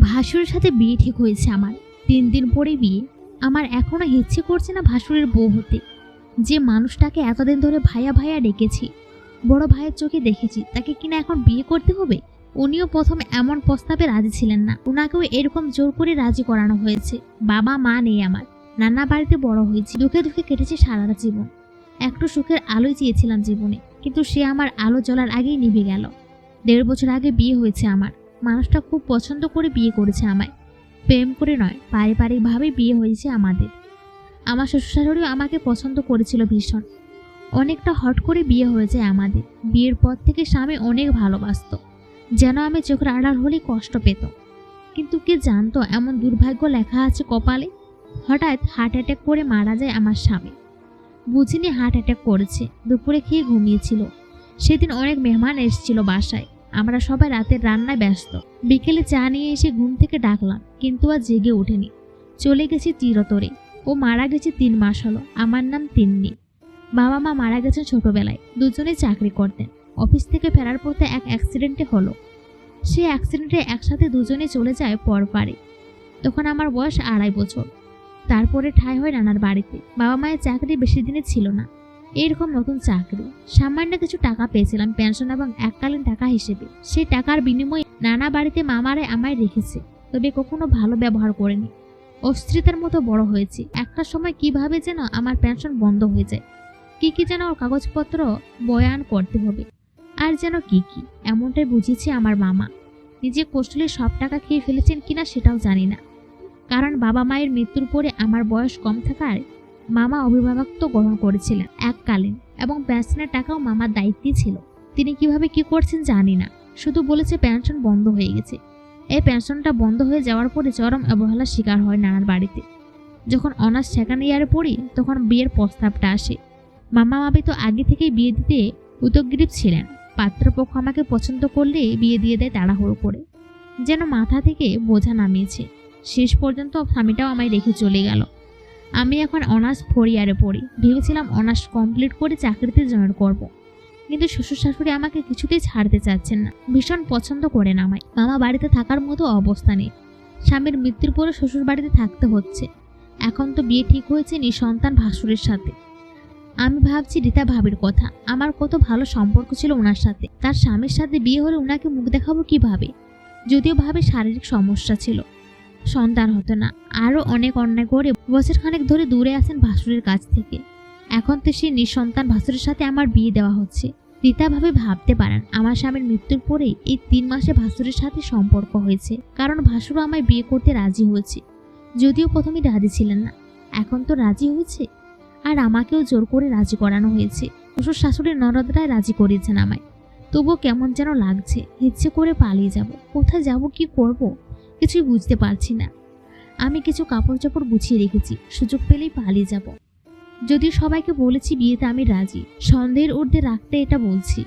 ভাসুরের সাথে বিয়ে ঠিক হয়েছে আমার। তিন দিন পরে বিয়ে। আমার এখনও ইচ্ছে করছে না ভাসুরের বউ হতে। যে মানুষটাকে এতদিন ধরে ভাইয়া ভাইয়া ডেকেছি, বড় ভাইয়ের চোখে দেখেছি, তাকে কিনা এখন বিয়ে করতে হবে? উনিও প্রথমে এমন প্রস্তাবে রাজি ছিলেন না। ওনাকেও এরকম জোর করে রাজি করানো হয়েছে। বাবা, মা নেই আমার। নানা বাড়িতে বড় হয়েছি। দুঃখে দুঃখে কেটেছে সারাটা জীবন। একটু সুখের আলোই চেয়েছিলাম জীবনে। কিন্তু সে আমার আলো জ্বলার আগেই নিভে গেল। দেড় বছর আগে বিয়ে হয়েছে আমার। মানুষটা খুব পছন্দ করে বিয়ে করেছে আমায়। প্রেম করে নয়, পারিবারিকভাবে বিয়ে হয়েছে আমাদের। আমার শ্বশুর শাশুড়িও আমাকে পছন্দ করেছিল ভীষণ। অনেকটা হট করে বিয়ে হয়ে যায় আমাদের। বিয়ের পর থেকে স্বামী অনেক ভালোবাসতো। যেন আমি চোখের আড়াল হলেই কষ্ট পেত। কিন্তু কে জানতো এমন দুর্ভাগ্য লেখা আছে কপালে? হঠাৎ হার্ট অ্যাটাক করে মারা যায় আমার স্বামী। বুঝিনি হার্ট অ্যাটাক করেছে। দুপুরে খেয়ে ঘুমিয়েছিল। সেদিন অনেক মেহমান এসেছিল বাসায়। আমরা সবাই রাতের রান্নায় ব্যস্ত। বিকেলে চা নিয়ে এসে ঘুম থেকে ডাকলাম, কিন্তু আর জেগে ওঠেনি। চলে গেছি চিরতরে। ও মারা গেছে তিন মাস হলো। আমার নাম তিন্নি। বাবা মা মারা গেছেন ছোটবেলায়। দুজনে চাকরি করতেন। অফিস থেকে ফেরার পথে এক অ্যাক্সিডেন্টে হলো। সে অ্যাক্সিডেন্টে একসাথে দুজনে চলে যায় পর পারে তখন আমার বয়স আড়াই বছর। তারপরে ঠাঁই হয় নানার বাড়িতে। বাবা মায়ের চাকরি বেশি দিনে ছিল না। এইরকম নতুন চাকরি। সামান্য কিছু টাকা পেয়েছিলাম পেনশন এবং এককালীন টাকা হিসেবে। সেই টাকার বিনিময়ে নানা বাড়িতে মামারাই আমায় রেখেছে, তবে কখনো ভালো ব্যবহার করেনি। অস্থিরতার মতো বড় হয়েছি। একটা সময় কীভাবে যেন আমার পেনশন বন্ধ হয়ে যায়। কি কি যেন ওর কাগজপত্র বয়ান করতে হবে। আর যেন কি কি, এমনটাই বুঝিয়েছে আমার মামা। নিজে কৌশলে সব টাকা খেয়ে ফেলেছেন কিনা সেটাও জানি না। কারণ বাবা মায়ের মৃত্যুর পরে আমার বয়স কম থাকায় মামা অভিভাবকত্ব গ্রহণ করেছিলেন এককালীন এবং পেনশনের টাকাও মামার দায়িত্বই ছিল। তিনি কীভাবে কি করছেন জানি না। শুধু বলেছে পেনশন বন্ধ হয়ে গেছে। এই পেনশনটা বন্ধ হয়ে যাওয়ার পরে চরম অবহেলার শিকার হয় নানার বাড়িতে। যখন অনার্স সেকেন্ড ইয়ারে পড়ি, তখন বিয়ের প্রস্তাবটা আসে। মামা মামি তো আগে থেকেই বিয়ে দিতে উদগ্রীব ছিলেন। পাত্রপক্ষ আমাকে পছন্দ করলে বিয়ে দিয়ে দেয় তাড়াহুড়ো করে। যেন মাথা থেকে বোঝা নামিয়েছে। শেষ পর্যন্ত স্বামীটাও আমায় রেখে চলে গেল। আমি এখন অনার্স ফোর ইয়ারে পড়ি। ভেবেছিলাম অনার্স কমপ্লিট করে চাকরিতে জয়েন করব। কিন্তু শ্বশুর শাশুড়ি আমাকে কিছুতেই ছাড়তে চাচ্ছেন না। ভীষণ পছন্দ করেন আমায়। মামা বাড়িতে থাকার মতো অবস্থা নেই। স্বামীর মৃত্যুর পরে শ্বশুর বাড়িতে থাকতে হচ্ছে। এখন তো বিয়ে ঠিক হয়েছে নিঃসন্তান ভাসুরের সাথে। আমি ভাবছি রীতা ভাবির কথা। আমার কত ভালো সম্পর্ক ছিল ওনার সাথে। তার স্বামীর সাথে বিয়ে হলে ওনাকে মুখ দেখাবো কীভাবে? যদিও ভাবে শারীরিক সমস্যা ছিল। সন্তান হতো না। আরও অনেক অন্যায় করে বছর খানেক ধরে দূরে আছেন ভাসুরের কাছ থেকে। এখন তো সেই নিঃসন্তান ভাসুরের সাথে আমার বিয়ে দেওয়া হচ্ছে। রীতা ভাবে ভাবতে পারেন, আমার স্বামীর মৃত্যুর পরেই এই তিন মাসে ভাসুরের সাথে সম্পর্ক হয়েছে। কারণ ভাসুরও আমায় বিয়ে করতে রাজি হয়েছে। যদিও প্রথমে রাজি ছিলেন না, এখন তো রাজি হয়েছে। আর আমাকেও জোর করে রাজি করানো হয়েছে। শ্বশুর শাশুড়ির ননদরাই রাজি করিয়েছেন আমায়। তবুও কেমন যেন লাগছে, ইচ্ছে করে পালিয়ে যাব। কোথায় যাব, কি করব? কিছুই বুঝতে পারছি না। আমি কিছু কাপড় চাপড় গুছিয়ে রেখেছি, সুযোগ পেলেই পালিয়ে যাব। যদিও সবাইকে বলেছি বিয়েতে আমি রাজি, সন্দেহের ঊর্ধ্বে রাখতে এটা বলছি।